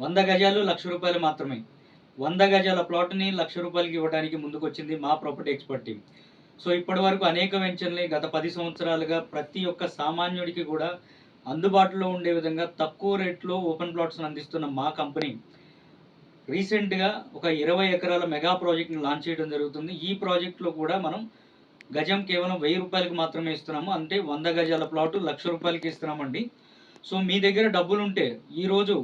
వంద గజాలు లక్ష రూపాయలు మాత్రమే. వంద గజాల ప్లాట్ని లక్ష రూపాయలకి ఇవ్వడానికి ముందుకొచ్చింది మా ప్రాపర్టీ ఎక్స్పర్ట్ టీం. సో ఇప్పటి వరకు అనేక వెంచర్ని గత పది సంవత్సరాలుగా ప్రతి ఒక్క సామాన్యుడికి కూడా అందుబాటులో ఉండే విధంగా తక్కువ రేట్లో ఓపెన్ ప్లాట్స్ని అందిస్తున్న మా కంపెనీ రీసెంట్గా ఒక ఇరవై ఎకరాల మెగా ప్రాజెక్ట్ని లాంచ్ చేయడం జరుగుతుంది. ఈ ప్రాజెక్ట్లో కూడా మనం గజం కేవలం వెయ్యి రూపాయలకు మాత్రమే ఇస్తున్నాము. అంటే వంద గజాల ప్లాటు లక్ష రూపాయలకి ఇస్తున్నామండి. సో మీ దగ్గర డబ్బులుంటే ఈరోజు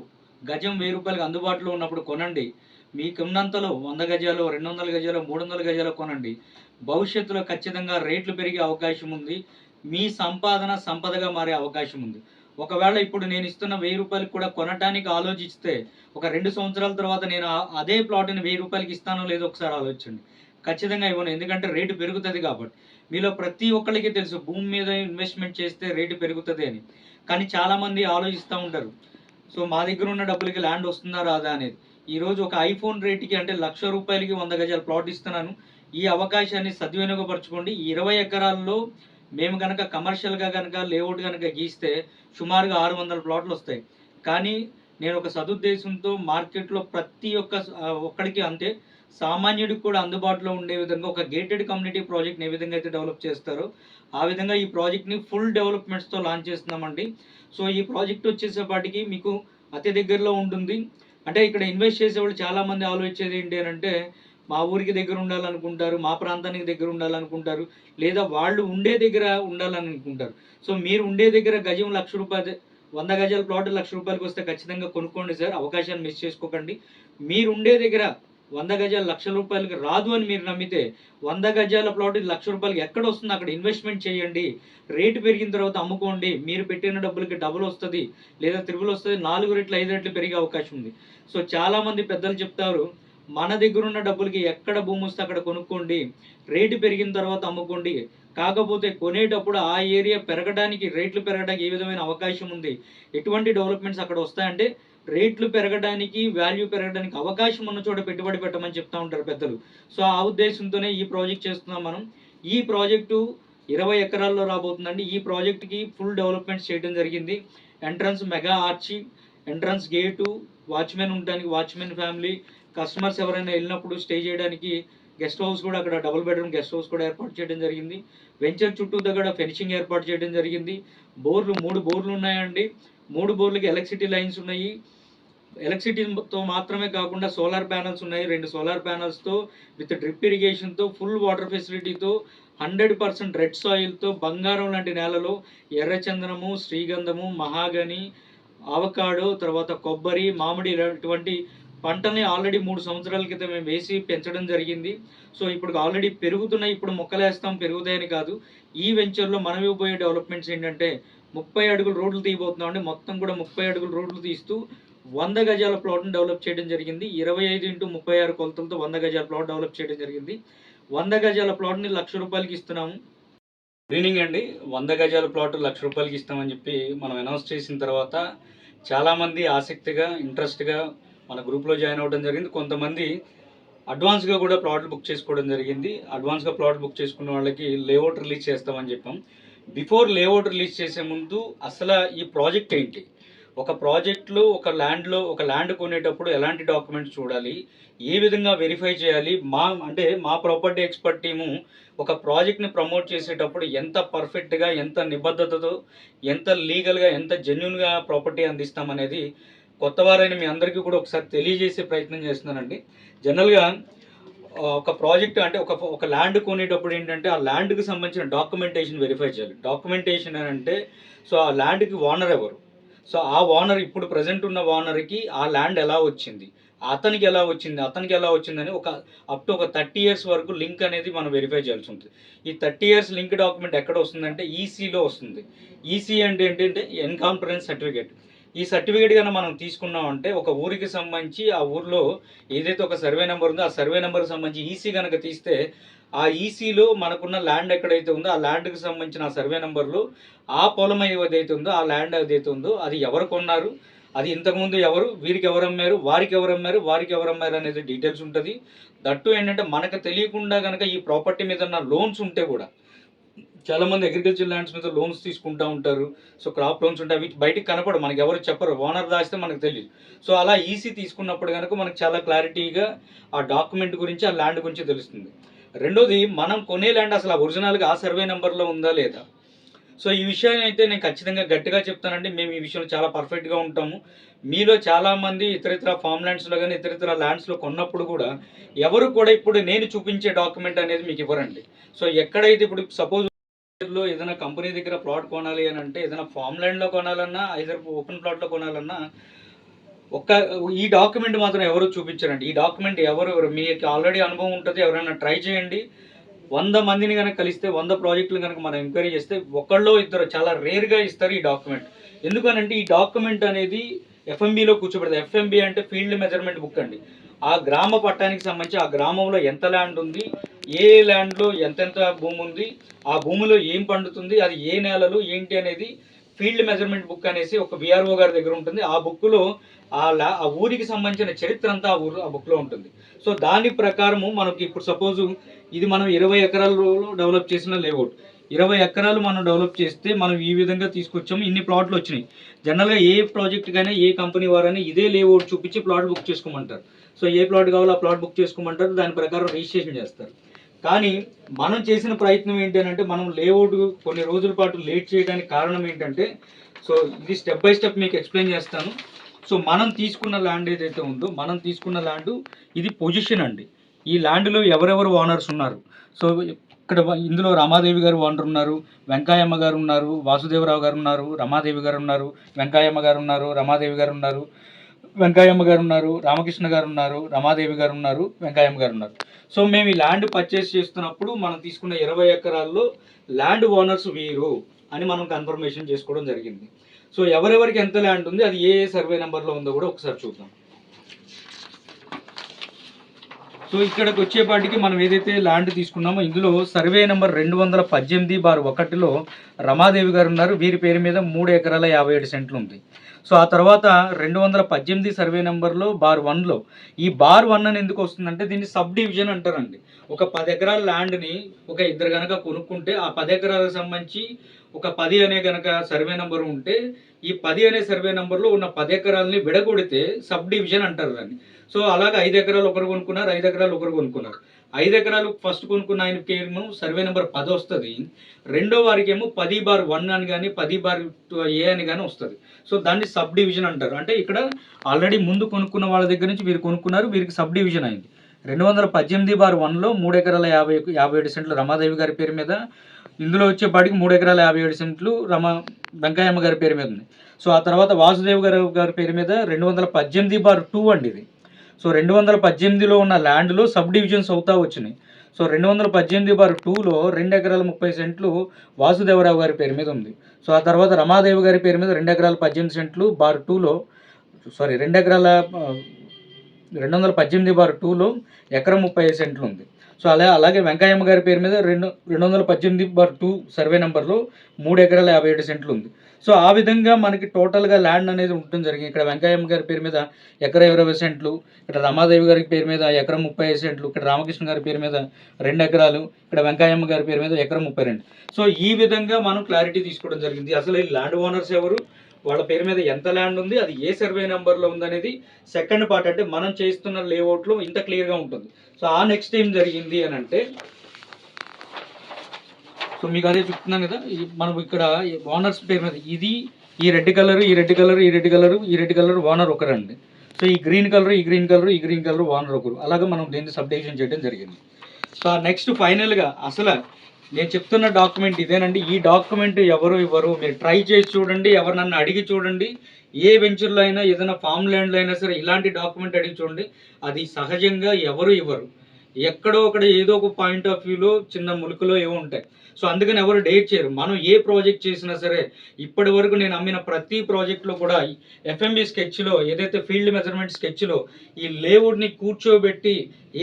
గజం వెయ్యి రూపాయలకు అందుబాటులో ఉన్నప్పుడు కొనండి. మీకున్నంతలో వంద గజాలు రెండు వందల గజాలు మూడు వందల గజాలు కొనండి. భవిష్యత్తులో ఖచ్చితంగా రేట్లు పెరిగే అవకాశం ఉంది. మీ సంపాదన సంపదగా మారే అవకాశం ఉంది. ఒకవేళ ఇప్పుడు నేను ఇస్తున్న వెయ్యి రూపాయలకి కూడా కొనటానికి ఆలోచిస్తే ఒక రెండు సంవత్సరాల తర్వాత నేను అదే ప్లాట్ని వెయ్యి రూపాయలకి ఇస్తానో లేదో ఒకసారి ఆలోచించండి. ఖచ్చితంగా ఇవ్వను. ఎందుకంటే రేటు పెరుగుతుంది కాబట్టి. మీలో ప్రతి ఒక్కరికి తెలుసు. భూమి మీద ఇన్వెస్ట్మెంట్ చేస్తే రేటు పెరుగుతుంది అని. కానీ చాలామంది ఆలోచిస్తూ ఉంటారు. సో మా దగ్గర ఉన్న డబ్బులకి ల్యాండ్ వస్తుందా రాదా అనేది. ఈరోజు ఒక ఐఫోన్ రేటుకి అంటే లక్ష రూపాయలకి వంద గజాల ప్లాట్ ఇస్తున్నాను. ఈ అవకాశాన్ని సద్వినియోగపరచుకోండి. ఇరవై ఎకరాల్లో మేము కనుక కమర్షియల్గా కనుక లేఅవుట్ కనుక గీస్తే సుమారుగా ఆరు వందల ప్లాట్లు వస్తాయి. కానీ నేను ఒక సదుద్దేశంతో మార్కెట్లో ప్రతి ఒక్క ఒక్కడికి అంతే. సామాన్యుడికి కూడా అందుబాటులో ఉండే విధంగా ఒక గేటెడ్ కమ్యూనిటీ ప్రాజెక్ట్ని ఏ విధంగా అయితే డెవలప్ చేస్తారో ఆ విధంగా ఈ ప్రాజెక్ట్ని ఫుల్ డెవలప్మెంట్స్తో లాంచ్ చేస్తున్నామండి. సో ఈ ప్రాజెక్ట్ వచ్చేసేపాటికి మీకు అతి దగ్గరలో ఉంటుంది. అంటే ఇక్కడ ఇన్వెస్ట్ చేసేవాళ్ళు చాలామంది ఆలోచించేది ఏంటి అని అంటే మా ఊరికి దగ్గర ఉండాలనుకుంటారు మా ప్రాంతానికి దగ్గర ఉండాలనుకుంటారు లేదా వాళ్ళు ఉండే దగ్గర ఉండాలని అనుకుంటారు సో మీరు ఉండే దగ్గర గజం లక్ష రూపాయలు వంద గజాల ప్లాట్ లక్ష రూపాయలకి వస్తే ఖచ్చితంగా కొనుక్కోండి సార్ అవకాశాన్ని మిస్ చేసుకోకండి. మీరు ఉండే దగ్గర వంద గజాల లక్ష రూపాయలకి రాదు అని మీరు నమ్మితే వంద గజాల ప్లాట్ లక్ష రూపాయలకి ఎక్కడ వస్తుంది? అక్కడ ఇన్వెస్ట్మెంట్ చేయండి. రేటు పెరిగిన తర్వాత అమ్ముకోండి. మీరు పెట్టిన డబ్బులకి డబుల్ వస్తుంది లేదా త్రిబుల్ వస్తుంది. నాలుగు రెట్లు ఐదు రెట్లు పెరిగే అవకాశం ఉంది. సో చాలామంది పెద్దలు చెప్తారు మన దగ్గర ఉన్న డబ్బులకి ఎక్కడ భూమి వస్తే అక్కడ కొనుక్కోండి. రేటు పెరిగిన తర్వాత అమ్ముకోండి. కాకపోతే కొనేటప్పుడు ఆ ఏరియా పెరగడానికి రేట్లు పెరగడానికి ఏ విధమైన అవకాశం ఉంది? ఎటువంటి డెవలప్మెంట్స్ అక్కడ వస్తాయంటే రేట్లు పెరగడానికి వాల్యూ పెరగడానికి అవకాశం ఉన్న చోట పెట్టుబడి పెట్టమని చెప్తా ఉంటారు పెద్దలు. సో ఆ ఉద్దేశంతోనే ఈ ప్రాజెక్ట్ చేస్తున్నాం మనం. ఈ ప్రాజెక్టు ఇరవై ఎకరాల్లో రాబోతుందండి. ఈ ప్రాజెక్ట్కి ఫుల్ డెవలప్మెంట్ చేయడం జరిగింది. Entrance mega arch entrance gate watchman ఉండడానికి వాచ్మెన్ ఫ్యామిలీ కస్టమర్స్ ఎవరైనా వెళ్ళినప్పుడు స్టే చేయడానికి గెస్ట్ హౌస్ కూడా అక్కడ డబుల్ బెడ్రూమ్ గెస్ట్ హౌస్ కూడా ఏర్పాటు చేయడం జరిగింది. వెంచర్ చుట్టూ దగ్గర ఫెన్సింగ్ ఏర్పాటు చేయడం జరిగింది. బోర్లు మూడు బోర్లు ఉన్నాయండి. మూడు బోర్లకి ఎలక్ట్రిసిటీ లైన్స్ ఉన్నాయి. ఎలక్ట్రిసిటీతో మాత్రమే కాకుండా సోలార్ ప్యానల్స్ ఉన్నాయి. రెండు సోలార్ ప్యానల్స్తో విత్ డ్రిప్ ఇరిగేషన్తో ఫుల్ వాటర్ ఫెసిలిటీతో హండ్రెడ్ పర్సెంట్ రెడ్ సాయిల్తో బంగారం లాంటి నేలలో ఎర్రచందనము శ్రీగంధము మహాగని ఆవకాడో తర్వాత కొబ్బరి మామిడి ఇలాంటివంటి పంటని ఆల్రెడీ మూడు సంవత్సరాల క్రితం మేము వేసి పెంచడం జరిగింది. సో ఇప్పుడు ఆల్రెడీ పెరుగుతున్నాయి. ఇప్పుడు మొక్కలు వేస్తాం. పెరుగుతాయని కాదు. ఈ వెంచర్లో మనం ఇవ్వబోయే డెవలప్మెంట్స్ ఏంటంటే ముప్పై అడుగుల రోడ్లు తీయబోతున్నాం అండి మొత్తం కూడా ముప్పై అడుగుల రోడ్లు తీస్తూ వంద గజాల ప్లాట్ను డెవలప్ చేయడం జరిగింది. ఇరవై ఐదు ఇంటూ ముప్పై ఆరు కొలతలతో వంద గజాల ప్లాట్ డెవలప్ చేయడం జరిగింది. వంద గజాల ప్లాట్ని లక్ష రూపాయలకి ఇస్తున్నాము. క్లీనింగ్ అండి. వంద గజాల ప్లాట్ లక్ష రూపాయలకి ఇస్తామని చెప్పి మనం అనౌన్స్ చేసిన తర్వాత చాలామంది ఆసక్తిగా ఇంట్రెస్ట్గా మన గ్రూప్లో జాయిన్ అవ్వడం జరిగింది. కొంతమంది అడ్వాన్స్గా కూడా ప్లాట్లు బుక్ చేసుకోవడం జరిగింది. అడ్వాన్స్గా ప్లాట్ బుక్ చేసుకున్న వాళ్ళకి లేఅవుట్ రిలీజ్ చేస్తామని చెప్పాం. బిఫోర్ లేఅవుట్ రిలీజ్ చేసే ముందు అసలు ఈ ప్రాజెక్ట్ ఏంటి? ఒక ప్రాజెక్ట్లో ఒక ల్యాండ్లో ఒక ల్యాండ్ కొనేటప్పుడు ఎలాంటి డాక్యుమెంట్స్ చూడాలి? ఏ విధంగా వెరిఫై చేయాలి? మా అంటే మా ప్రాపర్టీ ఎక్స్పర్ట్ టీము ఒక ప్రాజెక్ట్ని ప్రమోట్ చేసేటప్పుడు ఎంత పర్ఫెక్ట్గా ఎంత నిబద్ధతతో ఎంత లీగల్గా ఎంత జెన్యున్గా ప్రాపర్టీ అందిస్తామనేది కొత్త వారైన మీ అందరికీ కూడా ఒకసారి తెలియజేసే ప్రయత్నం చేస్తున్నానండి. జనరల్గా ఒక ప్రాజెక్ట్ అంటే ఒక ఒక ల్యాండ్ కొనేటప్పుడు ఏంటంటే ఆ ల్యాండ్కి సంబంధించిన డాక్యుమెంటేషన్ వెరిఫై చేయాలి. డాక్యుమెంటేషన్ అని అంటే సో ఆ ల్యాండ్కి ఓనర్ ఎవరు? సో ఆ ఓనర్ ఇప్పుడు ప్రజెంట్ ఉన్న ఓనర్కి ఆ ల్యాండ్ ఎలా వచ్చింది? అతనికి ఎలా వచ్చింది? అతనికి ఎలా వచ్చిందని ఒక అప్ టు ఒక థర్టీ ఇయర్స్ వరకు లింక్ అనేది మనం వెరిఫై చేయాల్సి ఉంటుంది. ఈ థర్టీ ఇయర్స్ లింక్ డాక్యుమెంట్ ఎక్కడ వస్తుందంటే ఈసీలో వస్తుంది. ఈసీ అంటే ఏంటంటే ఎన్కాంపరెన్స్ సర్టిఫికేట్. ఈ సర్టిఫికేట్ కనుక మనం తీసుకున్నామంటే ఒక ఊరికి సంబంధించి ఆ ఊర్లో ఏదైతే ఒక సర్వే నెంబర్ ఉందో ఆ సర్వే నెంబర్కి సంబంధించి ఈసీ కనుక తీస్తే ఆ ఈసీలో మనకున్న ల్యాండ్ ఎక్కడైతే ఉందో ఆ ల్యాండ్కి సంబంధించిన ఆ సర్వే నెంబర్లు ఆ పొలం ఏదైతే ఉందో ఆ ల్యాండ్ ఏదైతే ఉందో అది ఎవరు కొన్నారు? అది ఇంతకుముందు ఎవరు? వీరికి ఎవరు అమ్మారు? వారికి ఎవరు అమ్మారు? వారికి ఎవరు అమ్మారు అనేది డీటెయిల్స్ ఉంటుంది. దట్టు ఏంటంటే మనకు తెలియకుండా కనుక ఈ ప్రాపర్టీ మీద ఉన్న లోన్స్ ఉంటే కూడా చాలా మంది అగ్రికల్చర్ ల్యాండ్స్ మీద లోన్స్ తీసుకుంటూ ఉంటారు. సో క్రాప్ లోన్స్ ఉంటాయి. అవి బయటికి కనపడవు. మనకి ఎవరు చెప్పరు. ఓనర్ దాస్తే మనకు తెలియదు సో అలా ఈసీ తీసుకున్నప్పుడు కనుక మనకు చాలా క్లారిటీగా ఆ డాక్యుమెంట్ గురించి ఆ ల్యాండ్ గురించి తెలుస్తుంది. రెండోది మనం కొనే ల్యాండ్ అసలు ఒరిజినల్గా ఆ సర్వే నెంబర్లో ఉందా లేదా? సో ఈ విషయాన్ని అయితే నేను ఖచ్చితంగా గట్టిగా చెప్తానండి. మేము ఈ విషయంలో చాలా పర్ఫెక్ట్గా ఉంటాము. మీలో చాలామంది ఇతరితర ఫామ్ ల్యాండ్స్లో కానీ ఇతరితర ల్యాండ్స్లో కొన్నప్పుడు కూడా ఎవరు కూడా ఇప్పుడు నేను చూపించే డాక్యుమెంట్ అనేది మీకు ఇవ్వరండి. సో ఎక్కడైతే ఇప్పుడు సపోజ్ లో ఏదైనా కంపెనీ దగ్గర ప్లాట్ కొనాలి అని అంటే ఏదైనా ఫామ్ ల్యాండ్లో కొనాలన్నా ఐదర్ ఓపెన్ ప్లాట్లో కొనాలన్నా ఒక్క ఈ డాక్యుమెంట్ మాత్రం ఎవరు చూపించారండి. ఈ డాక్యుమెంట్ ఎవరు ఎవరు? మీకు ఆల్రెడీ అనుభవం ఉంటుంది ఎవరైనా ట్రై చేయండి. వంద మందిని కనుక కలిస్తే వంద ప్రాజెక్టులు కనుక మనం ఎంక్వైరీ చేస్తే ఒకళ్ళో ఇద్దరు చాలా రేర్గా ఇస్తారు ఈ డాక్యుమెంట్. ఎందుకనంటే ఈ డాక్యుమెంట్ అనేది ఎఫ్ఎంబిలో కూర్చోబెడతారు. ఎఫ్ఎంబి అంటే ఫీల్డ్ మెజర్మెంట్ బుక్ అండి. ఆ గ్రామ పట్టానికి సంబంధించి ఆ గ్రామంలో ఎంత ల్యాండ్ ఉంది ఏ ల్యాండ్లో ఎంతెంత భూమి ఉంది ఆ భూమిలో ఏం పండుతుంది అది ఏ నేలలు ఏంటి అనేది ఫీల్డ్ మెజర్మెంట్ బుక్ అనేసి ఒక విఆర్ఓ గారి దగ్గర ఉంటుంది. ఆ బుక్లో ఆ లా ఆ ఊరికి సంబంధించిన చరిత్ర అంతా ఆ ఊరు ఆ బుక్లో ఉంటుంది. సో దాని ప్రకారము మనకి ఇప్పుడు సపోజు ఇది మనం ఇరవై ఎకరాలలో డెవలప్ చేసిన లేఅవుట్ ఇరవై ఎకరాలు మనం డెవలప్ చేస్తే మనం ఈ విధంగా తీసుకొచ్చాము ఇన్ని ప్లాట్లు వచ్చినాయి. జనరల్గా ఏ ప్రాజెక్ట్ కానీ ఏ కంపెనీ వారైనా ఇదే లేఅవుట్ చూపించి ప్లాట్ బుక్ చేసుకోమంటారు. సో ఏ ప్లాట్ కావాలో ఆ ప్లాట్ బుక్ చేసుకోమంటారు దాని ప్రకారం రిజిస్ట్రేషన్ చేస్తారు. కానీ మనం చేసిన ప్రయత్నం ఏంటి అని అంటే మనం లేఅవుట్ కొన్ని రోజుల పాటు లేట్ చేయడానికి కారణం ఏంటంటే సో ఇది స్టెప్ బై స్టెప్ మీకు ఎక్స్ప్లెయిన్ చేస్తాను. సో మనం తీసుకున్న ల్యాండ్ ఏదైతే ఉందో మనం తీసుకున్న ల్యాండ్ ఇది పొజిషన్ అండి. ఈ ల్యాండ్లో ఎవరెవరు ఓనర్స్ ఉన్నారు? సో ఇక్కడ ఇందులో రమాదేవి గారు ఓనర్ ఉన్నారు వెంకాయమ్మ గారు ఉన్నారు వాసుదేవరావు గారు ఉన్నారు రమాదేవి గారు ఉన్నారు వెంకాయమ్మ గారు ఉన్నారు రమాదేవి గారు ఉన్నారు. వెంకాయమ్మ గారు ఉన్నారు రామకృష్ణ గారు ఉన్నారు రమాదేవి గారు ఉన్నారు వెంకయ్యమ్మ గారు ఉన్నారు. సో మేము ఈ ల్యాండ్ పర్చేస్ చేస్తున్నప్పుడు మనం తీసుకున్న ఇరవై ఎకరాల్లో ల్యాండ్ ఓనర్స్ వీరు అని మనం కన్ఫర్మేషన్ చేసుకోవడం జరిగింది. సో ఎవరెవరికి ఎంత ల్యాండ్ ఉంది అది ఏ సర్వే నెంబర్లో ఉందో కూడా ఒకసారి చూద్దాం. సో ఇక్కడికి వచ్చేపాటికి మనం ఏదైతే ల్యాండ్ తీసుకున్నామో ఇందులో సర్వే నెంబర్ రెండు వందల పద్దెనిమిది బార్ ఒకటిలో రమాదేవి గారు ఉన్నారు. వీరి పేరు మీద మూడు ఎకరాల యాభై ఏడు సెంట్లు ఉంది. సో ఆ తర్వాత రెండు వందల పద్దెనిమిది సర్వే నెంబర్లో బార్ వన్లో ఈ బార్ వన్ అని ఎందుకు వస్తుందంటే దీన్ని సబ్ డివిజన్ అంటారండి. ఒక పది ఎకరాల ల్యాండ్ని ఒక ఇద్దరు కనుక కొనుక్కుంటే ఆ పది ఎకరాలకు సంబంధించి ఒక పది అనే కనుక సర్వే నెంబర్ ఉంటే ఈ పది అనే సర్వే నెంబర్లో ఉన్న పది ఎకరాలని విడగొడితే సబ్ డివిజన్ అంటారు దాన్ని. సో అలాగే ఐదు ఎకరాలు ఒకరు కొనుక్కున్నారు ఐదు ఎకరాలు ఒకరు కొనుక్కున్నారు. ఐదు ఎకరాలు ఫస్ట్ కొనుక్కున్న ఆయనకి ఏమో సర్వే నెంబర్ పది వస్తుంది. రెండో వారికి ఏమో పది బార్ వన్ అని కానీ పది బార్ ఏ అని కానీ వస్తుంది. సో దాన్ని సబ్ డివిజన్ అంటారు. అంటే ఇక్కడ ఆల్రెడీ ముందు కొనుక్కున్న వాళ్ళ దగ్గర నుంచి వీరు కొనుక్కున్నారు వీరికి సబ్ డివిజన్ అయింది. రెండు వందల పద్దెనిమిది బార్ వన్లో మూడు ఎకరాల యాభై యాభై ఏడు సెంట్లు రమాదేవి గారి పేరు మీద ఇందులో వచ్చేపాటికి మూడు ఎకరాల యాభై ఏడు సెంట్లు రమ వెంకయ్యమ్మ గారి పేరు మీద ఉంది. సో ఆ తర్వాత వాసుదేవ్ గారి గారి పేరు మీద రెండు వందల పద్దెనిమిది బార్ టూ అండి ఇది. సో రెండు వందల పద్దెనిమిదిలో ఉన్న ల్యాండ్లు సబ్ డివిజన్స్ అవుతా వచ్చినాయి. సో రెండు వందల పద్దెనిమిది బార్ టూలో రెండు ఎకరాల ముప్పై సెంట్లు వాసుదేవరావు గారి పేరు మీద ఉంది. సో ఆ తర్వాత రమాదేవి గారి పేరు మీద రెండు ఎకరాల పద్దెనిమిది సెంట్లు బార్ టూలో సారీ రెండు ఎకరాల రెండు వందల పద్దెనిమిది బార్ టూలో ఎకరం ముప్పై ఐదు సెంట్లు ఉంది. సో అలా అలాగే వెంకయ్యమ్మ గారి పేరు మీద రెండు రెండు వందల పద్దెనిమిది బార్ టూ సర్వే నెంబర్లో మూడు ఎకరాల యాభై ఏడు సెంట్లు ఉంది. సో ఆ విధంగా మనకి టోటల్గా ల్యాండ్ అనేది ఉండటం జరిగింది. ఇక్కడ వెంకయ్యమ్మ గారి పేరు మీద ఎకర ఇరవై సెంట్లు ఇక్కడ రమాదేవి గారి పేరు మీద ఎకరం ముప్పై సెంట్లు ఇక్కడ రామకృష్ణ గారి పేరు మీద రెండు ఎకరాలు ఇక్కడ వెంకయ్యమ్మ గారి పేరు మీద ఎకరం ముప్పై రెండు. సో ఈ విధంగా మనం క్లారిటీ తీసుకోవడం జరిగింది. అసలు ఈ ల్యాండ్ ఓనర్స్ ఎవరు? వాళ్ళ పేరు మీద ఎంత ల్యాండ్ ఉంది? అది ఏ సర్వే నెంబర్లో ఉందనేది సెకండ్ పార్ట్ అంటే మనం చేస్తున్న లేఅవుట్లో ఇంత క్లియర్గా ఉంటుంది. సో ఆ నెక్స్ట్ ఏం జరిగింది అని అంటే సో మీకు అదే చెప్తున్నాను కదా మనం ఇక్కడ ఓనర్స్ పేరు మీద ఇది ఈ రెడ్ కలర్ ఈ రెడ్ కలర్ ఈ రెడ్ కలర్ ఈ రెడ్ కలర్ ఓనర్ ఒకరండి. సో ఈ గ్రీన్ కలర్ ఈ గ్రీన్ కలర్ ఈ గ్రీన్ కలర్ ఓనర్ ఒకరు. అలాగే మనం దీన్ని సబ్డివిజన్ చేయడం జరిగింది. సో నెక్స్ట్ ఫైనల్గా అసలు నేను చెప్తున్న డాక్యుమెంట్ ఇదేనండి. ఈ డాక్యుమెంట్ ఎవరు ఇవ్వరు? మీరు ట్రై చేసి చూడండి. ఎవరు నన్ను అడిగి చూడండి. ఏ వెంచర్లో అయినా ఏదైనా ఫామ్ ల్యాండ్లో అయినా సరే ఇలాంటి డాక్యుమెంట్ అడిగి చూడండి. అది సహజంగా ఎవరు ఇవ్వరు. ఎక్కడో ఒకడ ఏదో ఒక పాయింట్ ఆఫ్ వ్యూలో చిన్న ములుకులో ఏవో ఉంటాయి. సో అందుకని ఎవరు డేట్ చేయరు. మనం ఏ ప్రాజెక్ట్ చేసినా సరే ఇప్పటి వరకు నేను అమ్మిన ప్రతి ప్రాజెక్ట్లో కూడా ఎఫ్ఎంబి స్కెచ్లో ఏదైతే ఫీల్డ్ మెజర్మెంట్ స్కెచ్లో ఈ లేఅవుట్ని కూర్చోబెట్టి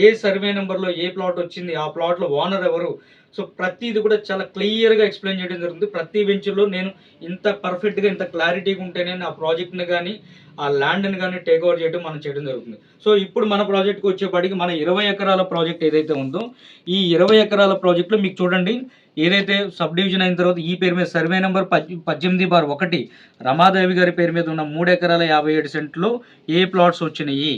ఏ సర్వే నెంబర్లో ఏ ప్లాట్ వచ్చింది ఆ ప్లాట్లో ఓనర్ ఎవరు? సో ప్రతిది కూడా చాలా క్లియర్గా ఎక్స్ప్లెయిన్ చేయడం జరుగుతుంది. ప్రతి వెంచర్లో నేను ఇంత పర్ఫెక్ట్గా ఇంత క్లారిటీగా ఉంటేనే నా ప్రాజెక్ట్ని కానీ ఆ ల్యాండ్ని కానీ టేక్ ఓవర్ చేయడం మనం చేయడం జరుగుతుంది. సో ఇప్పుడు మన ప్రాజెక్ట్కి వచ్చేపాటికి మన ఇరవై ఎకరాల ప్రాజెక్ట్ ఏదైతే ఉందో ఈ ఇరవై ఎకరాల ప్రాజెక్ట్లో మీకు చూడండి ఏదైతే సబ్ డివిజన్ అయిన తర్వాత ఈ పేరు మీద సర్వే నెంబర్ పద్దెనిమిది బార్ ఒకటి రమాదేవి గారి పేరు మీద ఉన్న మూడు ఎకరాల యాభై ఏడు సెంట్లో ఏ ప్లాట్స్ వచ్చినాయి?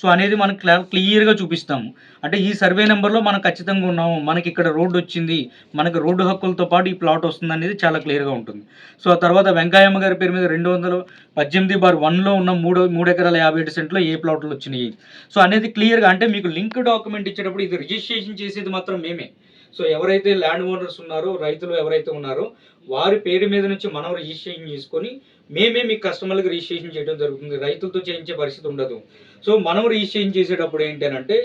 సో అనేది మనం క్లా క్లియర్గా చూపిస్తాము అంటే ఈ సర్వే నెంబర్లో మనం ఖచ్చితంగా ఉన్నాము. మనకి ఇక్కడ రోడ్డు వచ్చింది. మనకి రోడ్డు హక్కులతో పాటు ఈ ప్లాట్ వస్తుంది అనేది చాలా క్లియర్గా ఉంటుంది. సో ఆ తర్వాత వెంకయ్యమ్మ గారి పేరు మీద రెండు వందల పద్దెనిమిది బార్ వన్లో ఉన్న మూడు మూడు ఎకరాల యాభై ఏడు సెంట్లో ఏ ప్లాట్లు వచ్చినాయి? సో అనేది క్లియర్గా అంటే మీకు లింక్ డాక్యుమెంట్ ఇచ్చేటప్పుడు ఇది రిజిస్ట్రేషన్ చేసేది మాత్రం మేమే. సో ఎవరైతే ల్యాండ్ ఓనర్స్ ఉన్నారో రైతులు ఎవరైతే ఉన్నారో వారి పేరు మీద నుంచి మనం రిజిస్ట్రేషన్ చేసుకొని మేమే మీ కస్టమర్లకు రిజిస్ట్రేషన్ చేయడం జరుగుతుంది. రైతులతో చేయించే పరిస్థితి ఉండదు. సో మనం రిజిస్ట్రేషన్ చేసేటప్పుడు ఏంటంటే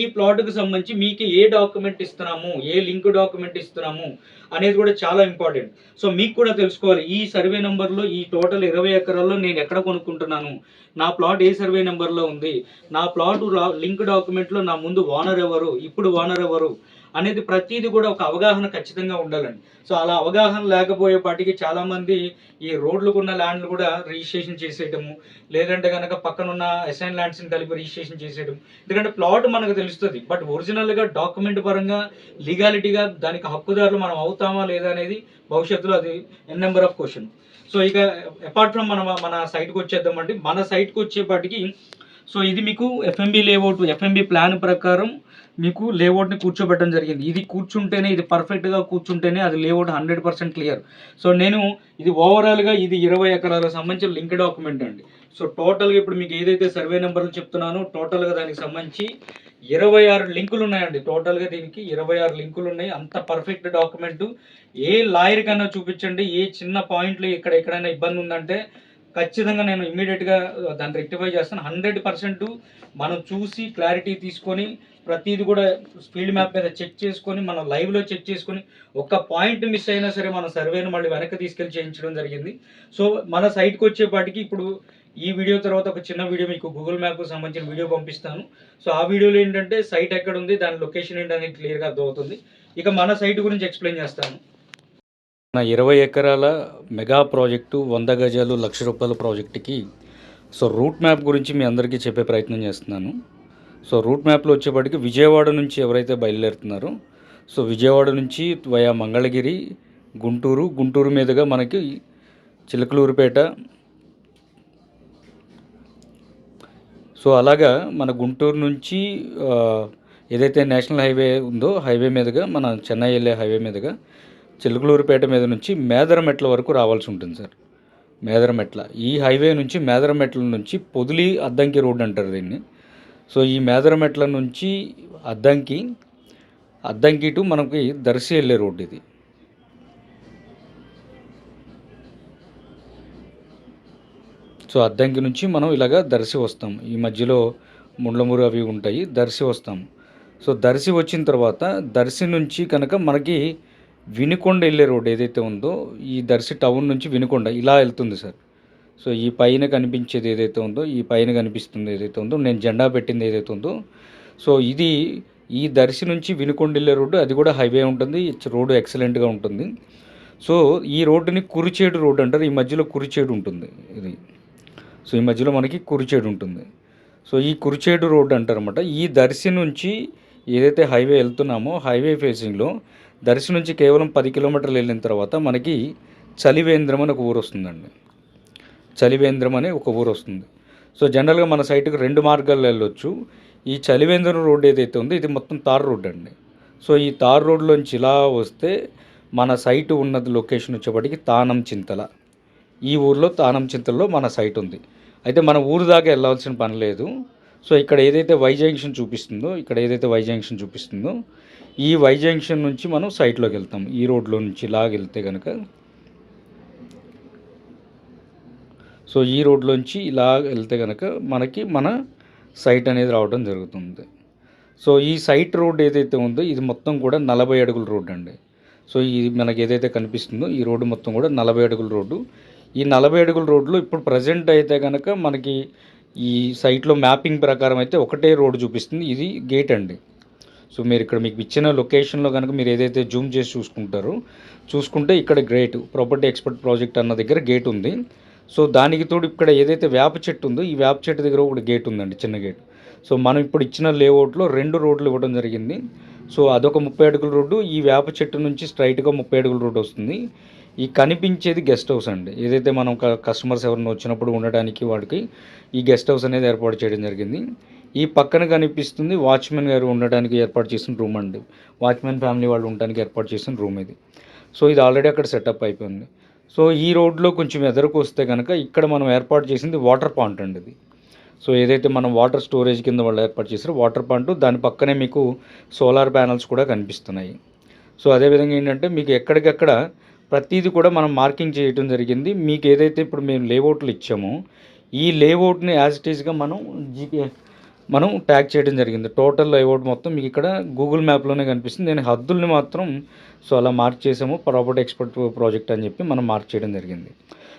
ఈ ప్లాట్కి సంబంధించి మీకు ఏ డాక్యుమెంట్ ఇస్తున్నాము ఏ లింక్ డాక్యుమెంట్ ఇస్తున్నాము అనేది కూడా చాలా ఇంపార్టెంట్ సో మీకు కూడా తెలుసుకోవాలి ఈ సర్వే నెంబర్లో ఈ టోటల్ ఇరవై ఎకరాల్లో నేను ఎక్కడ కొనుక్కుంటున్నాను? నా ప్లాట్ ఏ సర్వే నెంబర్లో ఉంది? నా ప్లాట్ లింక్ డాక్యుమెంట్లో నా ముందు ఓనర్ ఎవరు? ఇప్పుడు ఓనర్ ఎవరు? అనేది ప్రతిదీ కూడా ఒక అవగాహన ఖచ్చితంగా ఉండాలండి. సో అలా అవగాహన లేకపోయేపాటికి చాలామంది ఈ రోడ్లకు ఉన్న ల్యాండ్లు కూడా రిజిస్ట్రేషన్ చేసేయటము లేదంటే కనుక పక్కనున్న అసైన్ ల్యాండ్స్ని కలిపి రిజిస్ట్రేషన్ చేసేయడం ఎందుకంటే ప్లాట్ మనకు తెలుస్తుంది బట్ ఒరిజినల్గా డాక్యుమెంట్ పరంగా లీగాలిటీగా దానికి హక్కుదారులు మనం అవుతామా లేదా అనేది భవిష్యత్తులో అది n number of question so ఇక అపార్ట్ ఫ్రమ్ మన మన సైట్కి వచ్చేద్దామండి. మన సైట్కి వచ్చేపాటికి సో ఇది మీకు ఎఫ్ఎంబి లేఅవుట్ ఎఫ్ఎంబి ప్లాన్ ప్రకారం మీకు లేఅవుట్ని కూర్చోబెట్టడం జరిగింది. ఇది కూర్చుంటేనే ఇది పర్ఫెక్ట్గా కూర్చుంటేనే అది layout hundred percent clear so నేను ఇది ఓవరాల్గా ఇది ఇరవై ఎకరాలకు సంబంధించిన లింక్ డాక్యుమెంట్ అండి. సో టోటల్గా ఇప్పుడు మీకు ఏదైతే సర్వే నెంబర్లు చెప్తున్నానో టోటల్గా దానికి సంబంధించి ఇరవై ఆరు లింకులు ఉన్నాయండి. టోటల్గా దీనికి ఇరవై ఆరు లింకులు ఉన్నాయి. అంత పర్ఫెక్ట్ డాక్యుమెంట్ ఏ లాయర్ కన్నా చూపించండి. ఏ చిన్న పాయింట్లు ఇక్కడ ఎక్కడైనా ఇబ్బంది ఉందంటే ఖచ్చితంగా నేను ఇమీడియట్గా దాన్ని రెక్టిఫై చేస్తాను. హండ్రెడ్ పర్సెంట్ మనం చూసి క్లారిటీ తీసుకొని ప్రతిది కూడా ఫీల్డ్ మ్యాప్ మీద చెక్ చేసుకొని మనం లైవ్లో చెక్ చేసుకొని ఒక్క పాయింట్ మిస్ అయినా సరే మన సర్వేను మళ్ళీ వెనక్కి తీసుకెళ్ళి చేయించడం జరిగింది. సో మన సైట్కి వచ్చేపాటికి ఇప్పుడు ఈ వీడియో తర్వాత ఒక చిన్న వీడియో మీకు గూగుల్ మ్యాప్కి సంబంధించిన వీడియో పంపిస్తాను. సో ఆ వీడియోలో ఏంటంటే సైట్ ఎక్కడ ఉంది దాని లొకేషన్ ఏంటి అనేది క్లియర్గా అర్థమవుతుంది. ఇక మన సైట్ గురించి ఎక్స్ప్లెయిన్ చేస్తాను. నా ఇరవై ఎకరాల మెగా ప్రాజెక్టు వంద గజాలు లక్ష రూపాయల ప్రాజెక్టుకి సో రూట్ మ్యాప్ గురించి మీ అందరికీ చెప్పే ప్రయత్నం చేస్తున్నాను. సో రూట్ మ్యాప్లో వచ్చేప్పటికి విజయవాడ నుంచి ఎవరైతే బయలుదేరుతున్నారో సో విజయవాడ నుంచి వయా మంగళగిరి గుంటూరు గుంటూరు మీదుగా మనకి చిలకలూరుపేట. సో అలాగా మన గుంటూరు నుంచి ఏదైతే నేషనల్ హైవే ఉందో హైవే మీదుగా మన చెన్నై వెళ్ళే హైవే మీదుగా చిలుకలూరుపేట మీద నుంచి మేదరమెట్ల వరకు రావాల్సి ఉంటుంది సార్. మేదరమెట్ల. ఈ హైవే నుంచి మేదరమెట్ల నుంచి పొదిలి అద్దంకి రోడ్ అంటారు దీన్ని. సో ఈ మేదరమెట్ల నుంచి అద్దంకి అద్దంకి టు మనకి దర్శి వెళ్ళే రోడ్డు ఇది. సో అద్దంకి నుంచి మనం ఇలాగా దర్శి వస్తాం. ఈ మధ్యలో ముండ్లమూరు అవి ఉంటాయి దర్శి వస్తాం. సో దర్శి వచ్చిన తర్వాత దర్శి నుంచి కనుక మనకి వినుకొండ వెళ్ళే రోడ్ ఏదైతే ఉందో ఈ దర్శి టౌన్ నుంచి వినుకొండ ఇలా వెళ్తుంది సార్. సో ఈ పైన కనిపించేది ఏదైతే ఉందో ఈ పైన కనిపిస్తుంది ఏదైతే ఉందో నేను జెండా పెట్టింది ఏదైతే ఉందో. సో ఇది ఈ దర్శి నుంచి వినుకొండిల్లే రోడ్డు అది కూడా హైవే ఉంటుంది. రోడ్డు ఎక్సలెంట్గా ఉంటుంది. సో ఈ రోడ్డుని కురిచేడు రోడ్డు అంటారు. ఈ మధ్యలో కురిచేడు ఉంటుంది ఇది. సో ఈ మధ్యలో మనకి కురిచేడు ఉంటుంది. సో ఈ కురిచేడు రోడ్డు అంటారనమాట ఈ దర్శి నుంచి ఏదైతే హైవే వెళ్తున్నామో హైవే ఫేసింగ్లో దర్శి నుంచి కేవలం పది కిలోమీటర్లు వెళ్ళిన తర్వాత మనకి చలివేంద్రం అని ఒక ఊరు వస్తుందండి. చలివేంద్రం అనే ఒక ఊరు వస్తుంది. సో జనరల్గా మన సైట్కి రెండు మార్గాల్లో వెళ్ళొచ్చు. ఈ చలివేంద్రం రోడ్ ఏదైతే ఉందో ఇది మొత్తం తార్ రోడ్ అండి. సో ఈ తార్ రోడ్లోంచి ఇలా వస్తే మన సైట్ ఉన్నది లొకేషన్ వచ్చేప్పటికి తానం చింతల. ఈ ఊర్లో తానం చింతలలో మన సైట్ ఉంది. అయితే మన ఊరు దాకా వెళ్ళాల్సిన పని లేదు. సో ఇక్కడ ఏదైతే వై జంక్షన్ చూపిస్తుందో ఇక్కడ ఏదైతే వై జంక్షన్ చూపిస్తుందో ఈ వై జంక్షన్ నుంచి మనం సైట్లోకి వెళ్తాం. ఈ రోడ్లో నుంచి ఇలాగ వెళ్తే కనుక సో ఈ రోడ్లోంచి ఇలా వెళ్తే కనుక మనకి మన సైట్ అనేది రావడం జరుగుతుంది. సో ఈ సైట్ రోడ్ ఏదైతే ఉందో ఇది మొత్తం కూడా నలభై అడుగుల రోడ్డు అండి. సో ఇది మనకి ఏదైతే కనిపిస్తుందో ఈ రోడ్డు మొత్తం కూడా నలభై అడుగుల రోడ్డు. ఈ నలభై అడుగుల రోడ్లో ఇప్పుడు ప్రజెంట్ అయితే కనుక మనకి ఈ సైట్లో మ్యాపింగ్ ప్రకారం అయితే ఒకటే రోడ్డు చూపిస్తుంది. ఇది గేట్ అండి. సో మీరు ఇక్కడ మీకు ఇచ్చిన లొకేషన్లో కనుక మీరు ఏదైతే జూమ్ చేసి చూసుకుంటారో చూసుకుంటే ఇక్కడ గ్రేట్ ప్రాపర్టీ ఎక్స్పర్ట్ ప్రాజెక్ట్ అన్న దగ్గర గేట్ ఉంది. సో దానికి తోడు ఇక్కడ ఏదైతే వేప చెట్టు ఉందో ఈ వేప చెట్టు దగ్గర ఒకటి గేట్ ఉందండి చిన్న గేట్ సో మనం ఇప్పుడు ఇచ్చిన లేఅవుట్లో రెండు రోడ్లు ఇవ్వడం జరిగింది. సో అదొక ముప్పై అడుగుల రోడ్డు ఈ వేప చెట్టు నుంచి స్ట్రైట్గా ముప్పై అడుగుల రోడ్డు వస్తుంది. ఈ కనిపించేది గెస్ట్ హౌస్ అండి. ఏదైతే మనం కస్టమర్స్ ఎవరైనా వచ్చినప్పుడు ఉండడానికి వాడికి ఈ గెస్ట్ హౌస్ అనేది ఏర్పాటు చేయడం జరిగింది. ఈ పక్కన కనిపిస్తుంది వాచ్మెన్ గారు ఉండడానికి ఏర్పాటు చేసిన రూమ్ అండి. వాచ్మెన్ ఫ్యామిలీ వాళ్ళు ఉండడానికి ఏర్పాటు చేసిన రూమ్ ఇది. సో ఇది ఆల్రెడీ అక్కడ సెటప్ అయిపోయింది. సో ఈ రోడ్లో కొంచెం ఎదరకు వస్తే కనుక ఇక్కడ మనం ఏర్పాటు చేసింది వాటర్ పాయింట్ అండి ఇది. సో ఏదైతే మనం వాటర్ స్టోరేజ్ కింద వాళ్ళు ఏర్పాటు చేసారో వాటర్ పాయింట్ దాని పక్కనే మీకు సోలార్ ప్యానల్స్ కూడా కనిపిస్తున్నాయి. సో అదేవిధంగా ఏంటంటే మీకు ఎక్కడికక్కడ ప్రతిదీ కూడా మనం మార్కింగ్ చేయటం జరిగింది. మీకు ఏదైతే ఇప్పుడు మేము లేఅవుట్లు ఇచ్చామో ఈ లేఅవుట్ని యాజ్ ఇట్ ఈస్గా మనం జీకే మనం ట్యాగ్ చేయడం జరిగింది. టోటల్ లేఅవుట్ మొత్తం మీకు ఇక్కడ గూగుల్ మ్యాప్లోనే కనిపిస్తుంది. నేను హద్దుల్ని మాత్రం సో అలా మార్క్ చేసాము ప్రాపర్టీ ఎక్స్పర్ట్ ప్రాజెక్ట్ అని చెప్పి మనం మార్క్ చేయడం జరిగింది.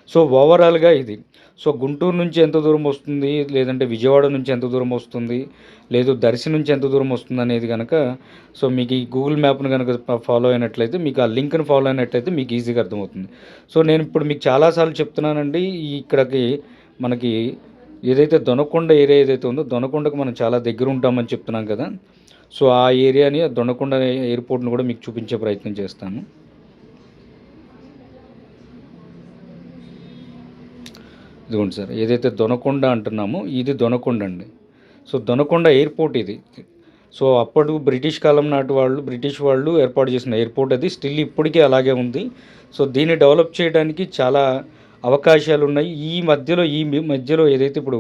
సో ఓవరాల్గా ఇది. సో గుంటూరు నుంచి ఎంత దూరం వస్తుంది? లేదంటే విజయవాడ నుంచి ఎంత దూరం వస్తుంది? లేదు దర్శి నుంచి ఎంత దూరం వస్తుంది అనేది కనుక సో మీకు ఈ గూగుల్ మ్యాప్ను కనుక ఫాలో అయినట్లయితే మీకు ఆ లింక్ని ఫాలో అయినట్లయితే మీకు ఈజీగా అర్థమవుతుంది. సో నేను ఇప్పుడు మీకు చాలాసార్లు చెప్తున్నానండి. ఇక్కడికి మనకి ఏదైతే దొనకొండ ఏరియా ఏదైతే ఉందో దొనకొండకు మనం చాలా దగ్గర ఉంటామని చెప్తున్నాం కదా. సో ఆ ఏరియాని దొనకొండ ఎయిర్పోర్ట్ని కూడా మీకు చూపించే ప్రయత్నం చేస్తాను. ఇదిగోండి సార్ ఏదైతే దొనకొండ అంటున్నామో ఇది దొనకొండ అండి. సో దొనకొండ ఎయిర్పోర్ట్ ఇది. సో అప్పుడు బ్రిటిష్ కాలం నాటి వాళ్ళు బ్రిటిష్ వాళ్ళు ఏర్పాటు చేసిన ఎయిర్పోర్ట్ అది. స్టిల్ ఇప్పటికీ అలాగే ఉంది. సో దీన్ని డెవలప్ చేయడానికి చాలా అవకాశాలు ఉన్నాయి ఈ మధ్యలో ఈ మధ్యలో ఏదైతే ఇప్పుడు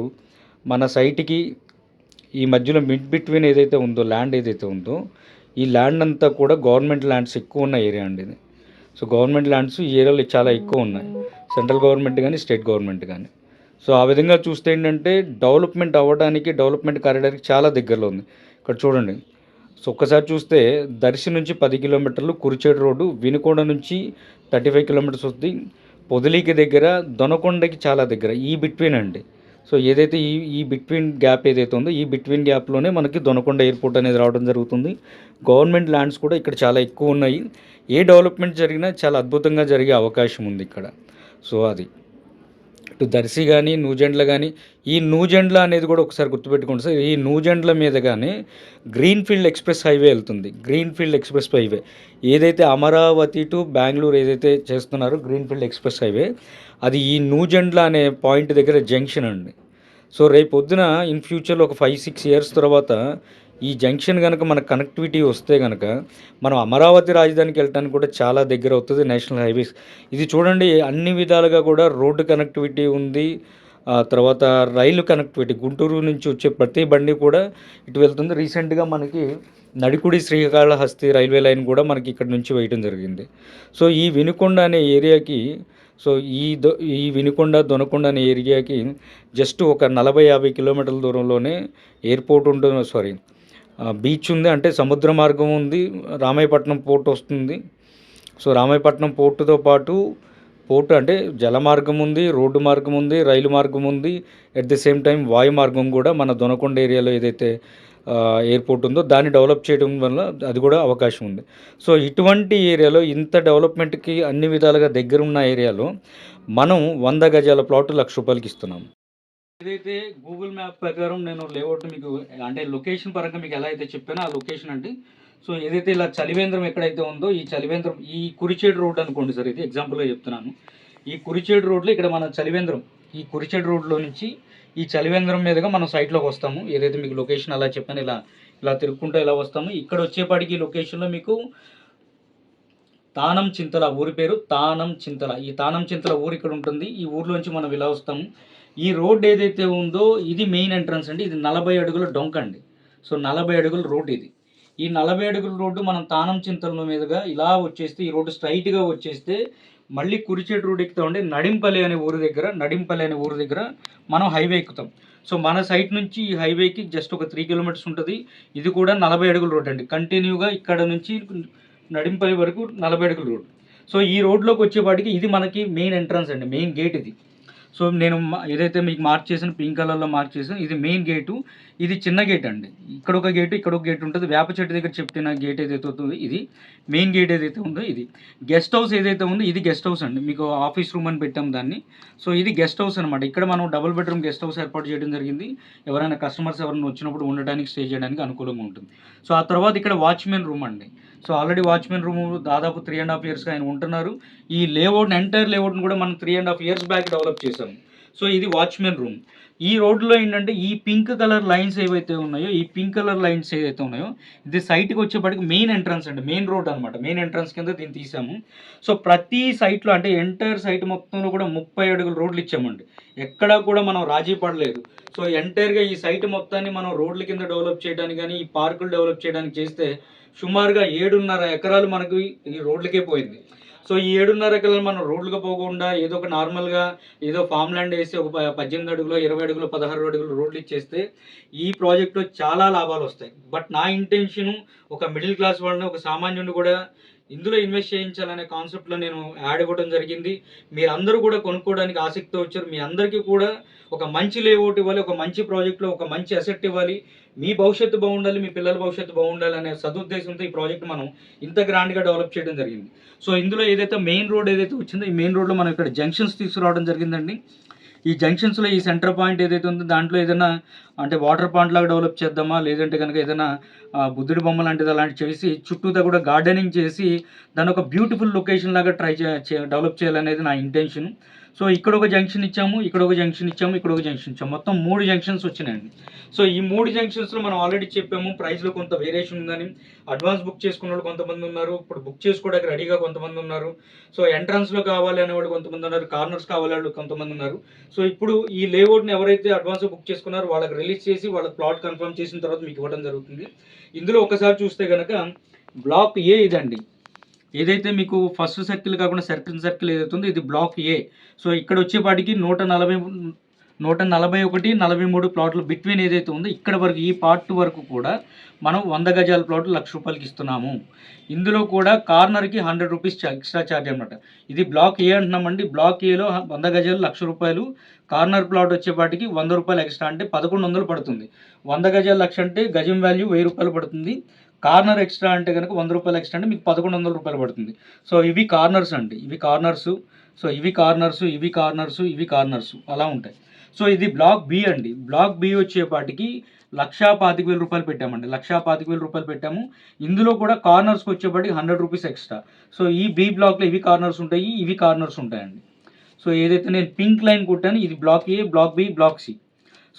మన సైట్కి ఈ మధ్యలో మిడ్ బిట్వీన్ ఏదైతే ఉందో ల్యాండ్ ఏదైతే ఉందో ఈ ల్యాండ్ అంతా కూడా గవర్నమెంట్ ల్యాండ్స్ ఎక్కువ ఉన్న ఏరియా అండి ఇది. సో గవర్నమెంట్ ల్యాండ్స్ ఈ ఏరియాలో చాలా ఎక్కువ ఉన్నాయి. సెంట్రల్ గవర్నమెంట్ కానీ స్టేట్ గవర్నమెంట్ కానీ సో ఆ విధంగా చూస్తే ఏంటంటే డెవలప్మెంట్ అవ్వడానికి డెవలప్మెంట్ కారిడార్కి చాలా దగ్గరలో ఉంది. ఇక్కడ చూడండి. సో ఒక్కసారి చూస్తే దర్శి నుంచి పది కిలోమీటర్లు కురిచేడు రోడ్డు వినుకొండ నుంచి థర్టీ ఫైవ్ కిలోమీటర్స్ వస్తుంది పొదిలికి దగ్గర దొనకొండకి చాలా దగ్గర ఈ బిట్వీన్ అండి. సో ఏదైతే ఈ ఈ బిట్వీన్ గ్యాప్ ఏదైతే ఉందో ఈ బిట్వీన్ గ్యాప్లోనే మనకి దొనకొండ ఎయిర్పోర్ట్ అనేది రావడం జరుగుతుంది. గవర్నమెంట్ ల్యాండ్స్ కూడా ఇక్కడ చాలా ఎక్కువ ఉన్నాయి. ఏ డెవలప్మెంట్ జరిగినా చాలా అద్భుతంగా జరిగే అవకాశం ఉంది ఇక్కడ. సో అది. ఇటు దర్శి కానీ నూజెండ్ల కానీ ఈ నూజెండ్ల అనేది కూడా ఒకసారి గుర్తుపెట్టుకోండి సార్. ఈ నూజెండ్ల మీద గ్రీన్ ఫీల్డ్ ఎక్స్ప్రెస్ హైవే వెళ్తుంది. Green field express highway. ఏదైతే అమరావతి టు బెంగళూరు ఏదైతే చేస్తున్నారో గ్రీన్ ఫీల్డ్ ఎక్స్ప్రెస్ హైవే అది ఈ నూజెండ్ల అనే పాయింట్ దగ్గర జంక్షన్ అండి. సో రేపు పొద్దున ఇన్ ఫ్యూచర్లో ఒక ఫైవ్ సిక్స్ ఇయర్స్ తర్వాత ఈ జంక్షన్ కనుక మన కనెక్టివిటీ వస్తే కనుక మనం అమరావతి రాజధానికి వెళ్ళడానికి కూడా చాలా దగ్గర అవుతుంది నేషనల్ హైవేస్. ఇది చూడండి అన్ని విధాలుగా కూడా రోడ్డు కనెక్టివిటీ ఉంది. ఆ తర్వాత రైలు కనెక్టివిటీ గుంటూరు నుంచి వచ్చే ప్రతి బండి కూడా ఇటు వెళ్తుంది. రీసెంట్గా మనకి నడికుడి శ్రీకాళహస్తి రైల్వే లైన్ కూడా మనకి ఇక్కడ నుంచి వేయటం జరిగింది. సో ఈ వినుకొండ అనే ఏరియాకి సో ఈ దొ ఈ వినుకొండ దొనకొండ అనే ఏరియాకి జస్ట్ ఒక నలభై యాభై కిలోమీటర్ల దూరంలోనే ఎయిర్పోర్ట్ ఉంటుంది సారీ బీచ్ ఉంది అంటే సముద్ర మార్గం ఉంది రామాయపట్నం పోర్ట్ వస్తుంది. సో రామాయపట్నం పోర్టుతో పాటు పోర్ట్ అంటే జల మార్గం ఉంది రోడ్డు మార్గం ఉంది రైలు మార్గం ఉంది. ఎట్ ది సేమ్ టైం వాయు మార్గం కూడా మన దొనకొండ ఏరియాలో ఏదైతే ఎయిర్పోర్ట్ ఉందో దాన్ని డెవలప్ చేయడం వల్ల అది కూడా అవకాశం ఉంది. సో ఇటువంటి ఏరియాలో ఇంత డెవలప్మెంట్కి అన్ని విధాలుగా దగ్గర ఉన్న ఏరియాలో మనం వంద గజాల ప్లాట్ లక్ష రూపాయలకి ఇస్తున్నాం. ఏదైతే గూగుల్ మ్యాప్ ప్రకారం నేను లేఅవుట్ మీకు అంటే లొకేషన్ పరంగా మీకు ఎలా అయితే చెప్పానో ఆ లొకేషన్ అంటే సో ఏదైతే ఇలా చలివేంద్రం ఎక్కడైతే ఉందో ఈ చలివేంద్రం ఈ కురిచేడు రోడ్ అనుకోండి సార్ ఇది ఎగ్జాంపుల్గా చెప్తున్నాను. ఈ కురిచేడు రోడ్లో ఇక్కడ మన చలివేంద్రం ఈ కురిచేడు రోడ్లో నుంచి ఈ చలివేంద్రం మీదుగా మనం సైట్లోకి వస్తాము. ఏదైతే మీకు లొకేషన్ అలా చెప్పాను ఇలా ఇలా తిరుక్కుంటూ ఇలా వస్తాము. ఇక్కడ వచ్చేపాటికి ఈ లొకేషన్లో మీకు తానం చింతల ఊరి పేరు తానం చింతల. ఈ తానం చింతల ఊరు ఇక్కడ ఉంటుంది. ఈ ఊర్లోంచి మనం ఇలా వస్తాము. ఈ రోడ్ ఏదైతే ఉందో ఇది మెయిన్ ఎంట్రన్స్ అండి. ఇది నలభై అడుగుల డొంక అండి. సో నలభై అడుగుల రోడ్ ఇది. ఈ నలభై అడుగుల రోడ్డు మనం తానం చింతల మీదుగా ఇలా వచ్చేస్తే ఈ రోడ్డు స్ట్రైట్గా వచ్చేస్తే మళ్ళీ కురిచేటు రోడ్ ఎక్కుతామండి నడింపల్లి అనే ఊరి దగ్గర నడింపల్లి అనే ఊరి దగ్గర మనం హైవే ఎక్కుతాం. సో మన సైట్ నుంచి ఈ హైవేకి జస్ట్ ఒక త్రీ కిలోమీటర్స్ ఉంటుంది. ఇది కూడా నలభై అడుగుల రోడ్ అండి. కంటిన్యూగా ఇక్కడ నుంచి నడింపల్లి వరకు నలభై అడుగుల రోడ్. సో ఈ రోడ్లోకి వచ్చేపాటికి ఇది మనకి మెయిన్ ఎంట్రన్స్ అండి. మెయిన్ గేట్ ఇది. సో నేను మా- ఏదైతే మీకు మార్క్ చేసిన పింక్ కలర్లో మార్క్ చేసాను ఇది మెయిన్ గేటు. ఇది చిన్న గేట్ అండి. ఇక్కడ ఒక గేటు ఇక్కడ ఒక గేట్ ఉంటుంది. వేప చెట్టు దగ్గర చెప్పిన గేట్ ఏదైతే ఉందో ఇది మెయిన్ గేట్ ఏదైతే ఉందో ఇది. గెస్ట్ హౌస్ ఏదైతే ఉందో ఇది గెస్ట్ హౌస్ అండి. మీకు ఆఫీస్ రూమ్ అని పెట్టాం దాన్ని. సో ఇది గెస్ట్ హౌస్ అనమాట ఇక్కడ మనం డబుల్ బెడ్రూమ్ గెస్ట్ హౌస్ ఏర్పాటు చేయడం జరిగింది. ఎవరైనా కస్టమర్స్ ఎవరైనా వచ్చినప్పుడు ఉండడానికి స్టే చేయడానికి అనుకూలంగా ఉంటుంది. సో ఆ తర్వాత ఇక్కడ వాచ్మెన్ రూమ్ అండి. సో ఆల్రెడీ వాచ్మెన్ రూమ్ దాదాపు త్రీ అండ్ హాఫ్ ఇయర్స్గా ఆయన ఉంటున్నారు. ఈ లేఅవుట్ని ఎంటైర్ లేఅవుట్ని కూడా మనం three and half years back develop చేశాము. సో ఇది వాచ్మెన్ రూమ్. ఈ రోడ్లో ఏంటంటే ఈ పింక్ కలర్ లైన్స్ ఏవైతే ఉన్నాయో ఈ పింక్ కలర్ లైన్స్ ఏవైతే ఉన్నాయో ఇది సైట్కి వచ్చేప్పటికి మెయిన్ ఎంట్రన్స్ అండి మెయిన్ రోడ్ అనమాట మెయిన్ ఎంట్రన్స్ కింద దీన్ని తీసాము. సో ప్రతి సైట్లో అంటే ఎంటైర్ సైట్ మొత్తంలో కూడా ముప్పై అడుగుల రోడ్లు ఇచ్చామండి. ఎక్కడా కూడా మనం రాజీ పడలేదు. సో ఎంటైర్గా ఈ సైట్ మొత్తాన్ని మనం రోడ్ల కింద డెవలప్ చేయడానికి కానీ ఈ పార్కులు డెవలప్ చేయడానికి చేస్తే సుమారుగా ఏడున్నర ఎకరాలు మనకు ఈ రోడ్లకే పోయింది. సో ఈ ఏడున్నర ఎకరాలు మనం రోడ్లుగా పోకుండా ఏదో ఒక నార్మల్గా ఏదో ఫామ్ ల్యాండ్ వేసి ఒక ప- పద్దెనిమిది అడుగులు ఇరవై అడుగులు పదహారు అడుగులు రోడ్లు ఇచ్చేస్తే ఈ ప్రాజెక్ట్లో చాలా లాభాలు వస్తాయి. బట్ నా ఇంటెన్షను ఒక మిడిల్ క్లాస్ వాళ్ళని ఒక సామాన్యుని కూడా ఇందులో ఇన్వెస్ట్ చేయించాలనే కాన్సెప్ట్లో నేను యాడ్ ఇవ్వడం జరిగింది. మీరందరూ కూడా కొనుక్కోవడానికి ఆసక్తి వచ్చారు. మీ అందరికీ కూడా ఒక మంచి లేఅవుట్ ఇవ్వాలి ఒక మంచి ప్రాజెక్ట్లో ఒక మంచి అసెట్ ఇవ్వాలి. మీ భవిష్యత్తు బాగుండాలి మీ పిల్లల భవిష్యత్తు బాగుండాలి అనే సదుద్దేశంతో ఈ ప్రాజెక్ట్ మనం ఇంత గ్రాండ్గా డెవలప్ చేయడం జరిగింది. సో ఇందులో ఏదైతే మెయిన్ రోడ్ ఏదైతే వచ్చిందో ఈ మెయిన్ రోడ్లో మనం ఇక్కడ జంక్షన్స్ తీసుకురావడం జరిగిందండి. ఈ జంక్షన్స్లో ఈ సెంటర్ పాయింట్ ఏదైతే ఉందో దాంట్లో ఏదైనా అంటే వాటర్ పాయింట్ లాగా డెవలప్ చేద్దామా? లేదంటే కనుక ఏదైనా బుద్ధుడి బొమ్మ లాంటిది అలాంటి చేసి చుట్టూతా కూడా గార్డెనింగ్ చేసి దాని ఒక బ్యూటిఫుల్ లొకేషన్ లాగా ట్రై చే డెవలప్ చేయాలనేది నా ఇంటెన్షన్ సో ఇక్కడ ఒక జంక్షన్ ఇచ్చాము ఇక్కడ ఒక జంక్షన్ ఇచ్చాము ఇక్కడ ఒక జంక్షన్ ఇచ్చాము. మొత్తం మూడు జంక్షన్స్ వచ్చినాయండి. సో ఈ మూడు జంక్షన్స్లో మనం ఆల్రెడీ చెప్పాము ప్రైస్లో కొంత వేరియేషన్ ఉందని. అడ్వాన్స్ బుక్ చేసుకున్న వాళ్ళు కొంతమంది ఉన్నారు ఇప్పుడు బుక్ చేసుకోవడానికి రెడీగా కొంతమంది ఉన్నారు. సో ఎంట్రన్స్లో కావాలి అనేవాళ్ళు కొంతమంది ఉన్నారు కార్నర్స్ కావాలి వాళ్ళు కొంతమంది ఉన్నారు. సో ఇప్పుడు ఈ లేఅవుట్ని ఎవరైతే అడ్వాన్స్ బుక్ చేసుకున్నారో వాళ్ళకి రిలీజ్ చేసి వాళ్ళ ప్లాట్ కన్ఫర్మ్ చేసిన తర్వాత మీకు ఇవ్వడం జరుగుతుంది. ఇందులో ఒకసారి చూస్తే కనుక బ్లాక్ ఏ ఇదండి. ఏదైతే మీకు ఫస్ట్ సర్కిల్ కాకుండా సెకండ్ సర్కిల్ ఏదైతే ఉందో ఇది బ్లాక్ ఏ సో ఇక్కడ వచ్చేపాటికి నూట నలభై నూట నలభై ఒకటి నలభై మూడు ప్లాట్లు బిట్వీన్ ఏదైతే ఉందో ఇక్కడ వరకు ఈ పార్ట్ వరకు కూడా మనం వంద గజాల ప్లాట్ లక్ష రూపాయలకి ఇస్తున్నాము. ఇందులో కూడా కార్నర్కి హండ్రెడ్ రూపీస్ ఎక్స్ట్రా ఛార్జ్ అనమాట ఇది బ్లాక్ ఏ అంటున్నామండి. బ్లాక్ ఏలో వంద గజాలు లక్ష రూపాయలు. కార్నర్ ప్లాట్ వచ్చేపాటికి వంద రూపాయలు ఎక్స్ట్రా అంటే పదకొండు వందలు పడుతుంది. వంద గజాల లక్ష అంటే గజం వాల్యూ వెయ్యి రూపాయలు పడుతుంది. కార్నర్ ఎక్స్ట్రా అంటే కనుక వంద రూపాయలు ఎక్స్ట్రా అంటే మీకు పదకొండు వందల రూపాయలు పడుతుంది. సో ఇవి కార్నర్స్ అండి. ఇవి కార్నర్స్. సో ఇవి కార్నర్స్ ఇవి కార్నర్స్ ఇవి కార్నర్స్. అలా ఉంటాయి. సో ఇది బ్లాక్ బి అండి. బ్లాక్ బి వచ్చేపాటికి లక్షా పాతిక వేల రూపాయలు పెట్టామండి. లక్షా పాతిక వేల రూపాయలు పెట్టాము. ఇందులో కూడా కార్నర్స్కి వచ్చేపాటికి హండ్రెడ్ రూపీస్ ఎక్స్ట్రా. సో ఈ బి బ్లాక్లో ఇవి కార్నర్స్ ఉంటాయి ఇవి కార్నర్స్ ఉంటాయండి. సో ఏదైతే నేను పింక్ లైన్ కొట్టాను ఇది block A block B block C.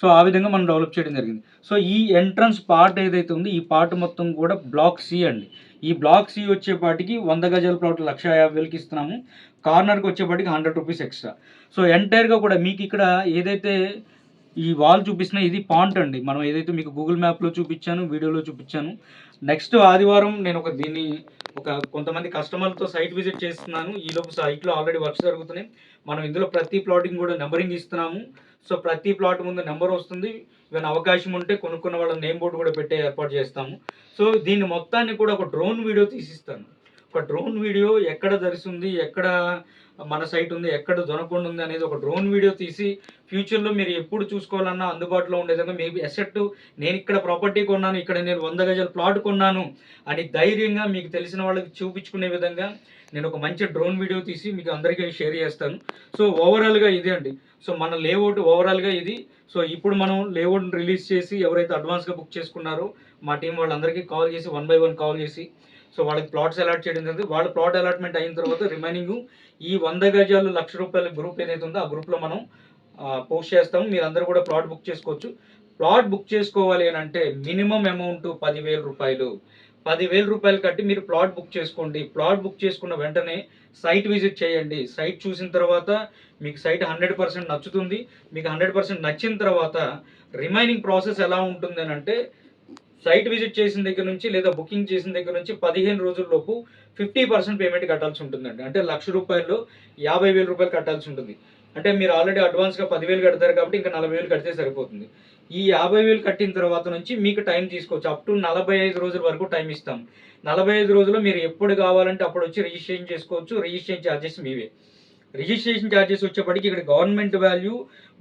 So ఆ విధంగా మనం డెవలప్ చేయడం జరిగింది. సో ఈ ఎంట్రన్స్ పార్ట్ ఏదైతే ఉంది ఈ పార్ట్ మొత్తం కూడా బ్లాక్ సి అండి. ఈ బ్లాక్ సి వచ్చేపాటికి వంద గజాల ప్లాట్ లక్ష యాభై వేలకి ఇస్తున్నాము. కార్నర్కి వచ్చేపాటికి హండ్రెడ్ రూపీస్ ఎక్స్ట్రా. సో ఎంటైర్గా కూడా మీకు ఇక్కడ ఏదైతే ఈ వాల్ చూపిస్తున్న ఇది పాంట్ అండి. మనం ఏదైతే మీకు గూగుల్ మ్యాప్లో చూపించాను వీడియోలో చూపించాను నెక్స్ట్ ఆదివారం నేను ఒక దీన్ని ఒక కొంతమంది కస్టమర్లతో సైట్ విజిట్ చేస్తున్నాను. ఈలోపు సైట్లో ఆల్రెడీ వర్క్స్ జరుగుతున్నాయి. మనం ఇందులో ప్రతి ప్లాటింగ్ కూడా నెంబరింగ్ ఇస్తున్నాము. సో ప్రతి ప్లాట్ ముందు నెంబర్ వస్తుంది. ఈవెన్ అవకాశం ఉంటే కొనుక్కున్న వాళ్ళ నేమ్ బోర్డు కూడా పెట్టే ఏర్పాటు చేస్తాము. సో దీన్ని మొత్తాన్ని కూడా ఒక డ్రోన్ వీడియో తీసిస్తాను. ఒక డ్రోన్ వీడియో ఎక్కడ ధరిస్తుంది ఎక్కడ మన సైట్ ఉంది ఎక్కడ దొనకుండా ఉంది అనేది ఒక డ్రోన్ వీడియో తీసి ఫ్యూచర్లో మీరు ఎప్పుడు చూసుకోవాలన్నా అందుబాటులో ఉండే విధంగా మీ అసెట్ నేను ఇక్కడ ప్రాపర్టీ కొన్నాను ఇక్కడ నేను వంద గజల ప్లాట్ కొన్నాను అని ధైర్యంగా మీకు తెలిసిన వాళ్ళకి చూపించుకునే విధంగా నేను ఒక మంచి డ్రోన్ వీడియో తీసి మీకు అందరికీ షేర్ చేస్తాను. సో ఓవరాల్గా ఇదే అండి. సో మన లేఅవుట్ ఓవరాల్గా ఇది. సో ఇప్పుడు మనం లేఅవుట్ రిలీజ్ చేసి ఎవరైతే అడ్వాన్స్గా బుక్ చేసుకున్నారో మా టీం వాళ్ళందరికీ కాల్ చేసి వన్ బై వన్ కాల్ చేసి సో వాళ్ళకి ప్లాట్స్ అలాట్ చేయడం జరిగింది. వాళ్ళ ప్లాట్ అలాట్మెంట్ అయిన తర్వాత రిమైనింగ్ ఈ వంద గజాలు లక్ష రూపాయల గ్రూప్ ఏదైతే ఉందో ఆ గ్రూప్లో మనం పోస్ట్ చేస్తాము మీరు అందరూ కూడా ప్లాట్ బుక్ చేసుకోవచ్చు. ప్లాట్ బుక్ చేసుకోవాలి అని అంటే మినిమం అమౌంట్ పదివేల రూపాయలు. పదివేల రూపాయలు కట్టి మీరు ప్లాట్ బుక్ చేసుకోండి. ప్లాట్ బుక్ చేసుకున్న వెంటనే సైట్ విజిట్ చేయండి. సైట్ చూసిన తర్వాత మీకు సైట్ హండ్రెడ్ పర్సెంట్ నచ్చుతుంది. మీకు హండ్రెడ్ పర్సెంట్ నచ్చిన తర్వాత రిమైనింగ్ ప్రాసెస్ ఎలా ఉంటుంది అని అంటే సైట్ విజిట్ చేసిన దగ్గర నుంచి లేదా బుకింగ్ చేసిన దగ్గర నుంచి పదిహేను రోజుల్లోపు ఫిఫ్టీ పర్సెంట్ పేమెంట్ కట్టాల్సి ఉంటుందండి. అంటే లక్ష రూపాయల్లో యాభై వేల రూపాయలు కట్టాల్సి ఉంటుంది. అంటే మీరు ఆల్రెడీ అడ్వాన్స్గా పదివేలు కడతారు కాబట్టి ఇంకా నలభై వేలు కడితే సరిపోతుంది. ఈ యాభై వేలు కట్టిన తర్వాత నుంచి మీకు టైం తీసుకోవచ్చు. అప్ టు నలభై ఐదు రోజుల వరకు టైం ఇస్తాం. నలభై ఐదు రోజుల్లో మీరు ఎప్పుడు కావాలంటే అప్పుడు వచ్చి రిజిస్ట్రేషన్ చేసుకోవచ్చు. రిజిస్ట్రేషన్ ఛార్జెస్ మీవే. రిజిస్ట్రేషన్ ఛార్జెస్ వచ్చేప్పటికి ఇక్కడ గవర్నమెంట్ వాల్యూ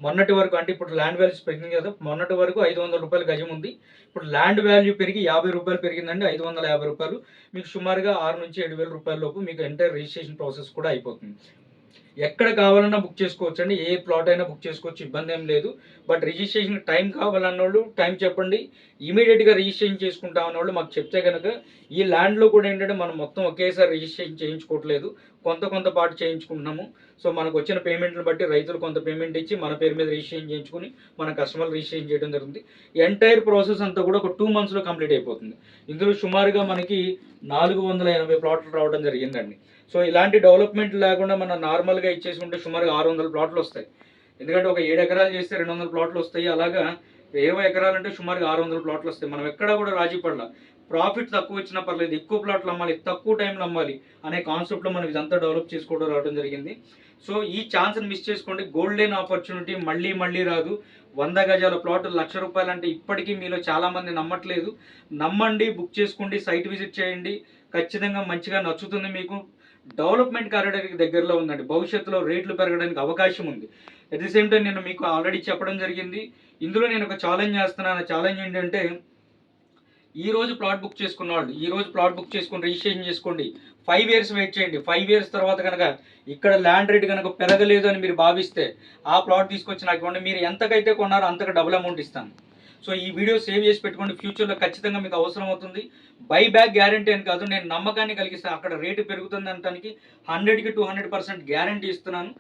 మొన్నటి వరకు అంటే ఇప్పుడు ల్యాండ్ వాల్యూస్ పెరిగింది కదా మొన్నటి వరకు ఐదు వందల రూపాయలు గజం ఉంది. ఇప్పుడు ల్యాండ్ వాల్యూ పెరిగి యాభై రూపాయలు పెరిగిందండి ఐదు వందల యాభై రూపాయలు. మీకు సుమారుగా ఆరు నుంచి ఏడు వేల రూపాయల లోపు మీకు ఎంటైర్ రిజిస్ట్రేషన్ ప్రాసెస్ కూడా అయిపోతుంది. ఎక్కడ కావాలన్నా బుక్ చేసుకోవచ్చు అండి ఏ ప్లాట్ అయినా బుక్ చేసుకోవచ్చు ఇబ్బంది ఏం లేదు. బట్ రిజిస్ట్రేషన్ టైం కావాలన్న వాళ్ళు టైం చెప్పండి. ఇమీడియట్గా రిజిస్ట్రేషన్ చేసుకుంటా అన్న వాళ్ళు మాకు చెప్తే కనుక ఈ ల్యాండ్లో కూడా ఏంటంటే మనం మొత్తం ఒకేసారి రిజిస్ట్రేషన్ చేయించుకోవట్లేదు. కొంత కొంత పాటు చేయించుకుంటున్నాము. సో మనకు వచ్చిన పేమెంట్ని బట్టి రైతులు కొంత పేమెంట్ ఇచ్చి మన పేరు మీద రిజిస్ట్రేషన్ చేయించుకుని మన కస్టమర్ రిజిస్ట్రేషన్ చేయడం జరుగుతుంది. ఎంటైర్ ప్రాసెస్ అంతా కూడా ఒక టూ మంత్స్లో కంప్లీట్ అయిపోతుంది. ఇందులో సుమారుగా మనకి నాలుగు వందల ఎనభై ప్లాట్లు రావడం జరిగిందండి. సో ఇలాంటి డెవలప్మెంట్ లేకుండా మనం నార్మల్గా ఇచ్చేసుకుంటే సుమారుగా ఆరు వందల ప్లాట్లు వస్తాయి. ఎందుకంటే ఒక ఏడు ఎకరాలు చేస్తే రెండు వందల ప్లాట్లు వస్తాయి. అలాగా ఇరవై ఎకరాలు అంటే సుమారుగా ఆరు వందల ప్లాట్లు వస్తాయి. మనం ఎక్కడా కూడా రాజీ పడలా. ప్రాఫిట్ తక్కువ వచ్చినా పర్లేదు. ఎక్కువ ప్లాట్లు అమ్మాలి. తక్కువ టైంలో అమ్మాలి అనే కాన్సెప్ట్లో మనం ఇదంతా డెవలప్ చేసుకోవడం రావడం జరిగింది. సో ఈ ఛాన్స్ని మిస్ చేసుకోండి. గోల్డెన్ ఆపర్చునిటీ మళ్ళీ మళ్ళీ రాదు. వంద గజాల ప్లాట్ లక్ష రూపాయలు అంటే ఇప్పటికీ మీలో చాలామంది నమ్మట్లేదు. నమ్మండి బుక్ చేసుకోండి సైట్ విజిట్ చేయండి. ఖచ్చితంగా మంచిగా నచ్చుతుంది మీకు. డెవలప్మెంట్ కారిడార్కి దగ్గరలో ఉందండి. భవిష్యత్తులో రేట్లు పెరగడానికి అవకాశం ఉంది. అట్ ది సేమ్ టైం నేను మీకు ఆల్రెడీ చెప్పడం జరిగింది. ఇందులో నేను ఒక ఛాలెంజ్ చేస్తున్నాను. ఛాలెంజ్ ఏంటంటే ఈ రోజు ప్లాట్ బుక్ చేసుకున్న వాళ్ళు ఈ రోజు ప్లాట్ బుక్ చేసుకుని రిజిస్ట్రేషన్ చేసుకోండి. ఫైవ్ ఇయర్స్ వెయిట్ చేయండి. ఫైవ్ ఇయర్స్ తర్వాత కనుక ఇక్కడ ల్యాండ్ రేట్ కనుక పెరగలేదు అని మీరు భావిస్తే ఆ ప్లాట్ తీసుకొచ్చి నాకు ఇవ్వండి. మీరు ఎంతకైతే కొన్నారో అంతకు డబుల్ అమౌంట్ ఇస్తాను. సో ఈ వీడియో సేవ్ చేసి పెట్టుకోండి. ఫ్యూచర్లో ఖచ్చితంగా మీకు అవసరం అవుతుంది. బై బ్యాక్ గ్యారంటీ అని కాదు నేను నమ్మకాన్ని కలిగిస్తాను అక్కడ రేటు పెరుగుతుంది అనడానికి హండ్రెడ్కి టూ హండ్రెడ్ పర్సెంట్ గ్యారంటీ ఇస్తున్నాను.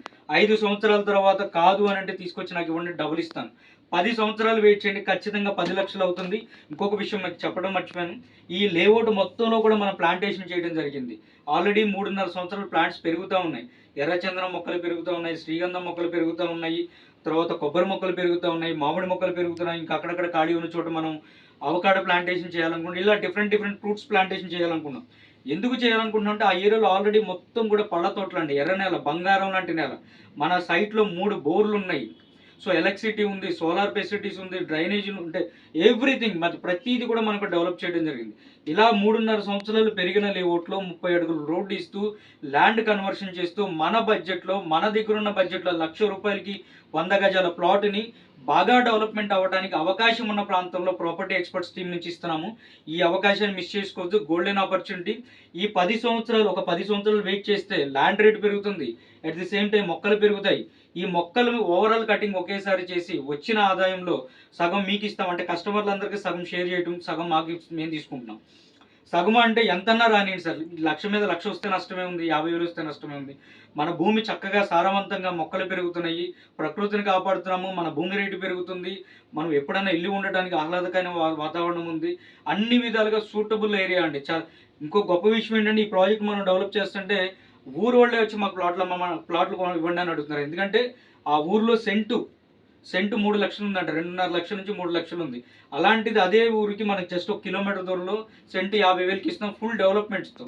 ఐదు సంవత్సరాల తర్వాత కాదు అని అంటే తీసుకొచ్చి నాకు ఇవ్వండి డబుల్ ఇస్తాను. పది సంవత్సరాలు వెయిట్ చేయండి. ఖచ్చితంగా పది లక్షలు అవుతుంది. ఇంకొక విషయం మీకు చెప్పడం మర్చిపోయాను. ఈ లేఅవుట్ మొత్తంలో కూడా మనం ప్లాంటేషన్ చేయడం జరిగింది. ఆల్రెడీ మూడున్నర సంవత్సరాలు ప్లాంట్స్ పెరుగుతూ ఉన్నాయి. ఎర్రచందనం మొక్కలు పెరుగుతూ ఉన్నాయి. శ్రీగంధం మొక్కలు పెరుగుతూ ఉన్నాయి. తర్వాత కొబ్బరి మొక్కలు పెరుగుతూ ఉన్నాయి. మామిడి మొక్కలు పెరుగుతున్నాయి. ఇంకా అక్కడక్కడ ఖాళీ ఉన్న చోట మనం అవకాడ ప్లాంటేషన్ చేయాలనుకుంటున్నాం ఇలా డిఫరెంట్ డిఫరెంట్ ఫ్రూట్స్ ప్లాంటేషన్ చేయాలనుకున్నాం. ఎందుకు చేయాలనుకుంటున్నాం అంటే ఆ ఏరియాలో ఆల్రెడీ మొత్తం కూడా పళ్ళ తోటలు అండి. ఎర్ర నేల బంగారం లాంటి నేల. మన సైట్లో మూడు బోర్లు ఉన్నాయి. సో ఎలక్ట్రిసిటీ ఉంది సోలార్ ఫెసిలిటీస్ ఉంది డ్రైనేజీలు ఉంటే ఎవ్రీథింగ్ మరి ప్రతిదీ కూడా మనకు డెవలప్ చేయడం జరిగింది. ఇలా మూడున్నర సంవత్సరాలు పెరిగిన లేఅవుట్లో ముప్పై అడుగులు రోడ్డు ఇస్తూ ల్యాండ్ కన్వర్షన్ చేస్తూ మన బడ్జెట్లో మన దగ్గర ఉన్న బడ్జెట్లో లక్ష రూపాయలకి వంద గజాల ప్లాట్ని బాగా డెవలప్మెంట్ అవ్వడానికి అవకాశం ఉన్న ప్రాంతంలో ప్రాపర్టీ ఎక్స్పర్ట్స్ టీం నుంచి ఇస్తున్నాము. ఈ అవకాశాన్ని మిస్ చేసుకోవద్దు గోల్డెన్ ఆపర్చునిటీ. ఈ పది సంవత్సరాలు ఒక పది సంవత్సరాలు వెయిట్ చేస్తే ల్యాండ్ రేట్ పెరుగుతుంది. అట్ ది సేమ్ టైం మొక్కలు పెరుగుతాయి. ఈ మొక్కలు ఓవరాల్ కటింగ్ ఒకేసారి చేసి వచ్చిన ఆదాయంలో సగం మీకు ఇస్తాం. అంటే కస్టమర్లందరికీ సగం షేర్ చేయటం సగం మాకు మేము తీసుకుంటున్నాం. సగం అంటే ఎంతన్నా రానియండి సార్. లక్ష మీద లక్ష వస్తే నష్టమే ఉంది యాభై వేలు వస్తే నష్టమే ఉంది. మన భూమి చక్కగా సారవంతంగా మొక్కలు పెరుగుతున్నాయి. ప్రకృతిని కాపాడుతున్నాము మన భూమి రేటు పెరుగుతుంది. మనం ఎప్పుడైనా ఇల్లు ఉండటానికి ఆహ్లాదకరమైన వా- వాతావరణం ఉంది. అన్ని విధాలుగా సూటబుల్ ఏరియా అండి. ఇంకో గొప్ప విషయం ఏంటంటే ఈ ప్రాజెక్ట్ మనం డెవలప్ చేస్తుంటే ఊరు వాళ్ళే వచ్చి మాకు ప్లాట్లు అమ్మ ప్లాట్లు ఇవ్వండి అని అడుగుతున్నారు. ఎందుకంటే ఆ ఊర్లో సెంటు సెంటు మూడు లక్షలు ఉందంట. రెండున్నర లక్షల నుంచి మూడు లక్షలు ఉంది. అలాంటిది అదే ఊరికి మనకి జస్ట్ ఒక కిలోమీటర్ దూరంలో సెంటు యాభై వేలకి ఇస్తాం ఫుల్ డెవలప్మెంట్స్తో.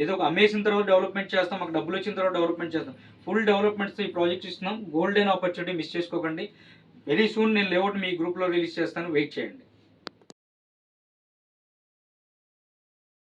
ఏదో ఒక అమ్మేసిన తర్వాత డెవలప్మెంట్ చేస్తాం మాకు డబ్బులు వచ్చిన తర్వాత డెవలప్మెంట్ చేస్తాం. ఫుల్ డెవలప్మెంట్స్తో ఈ ప్రాజెక్ట్ ఇస్తున్నాం. గోల్డెన్ ఆపర్చునిటీ మిస్ చేసుకోకండి. వెరీ సూన్ నేను లేఅవుట్ మీ గ్రూప్లో రిలీజ్ చేస్తాను. వెయిట్ చేయండి.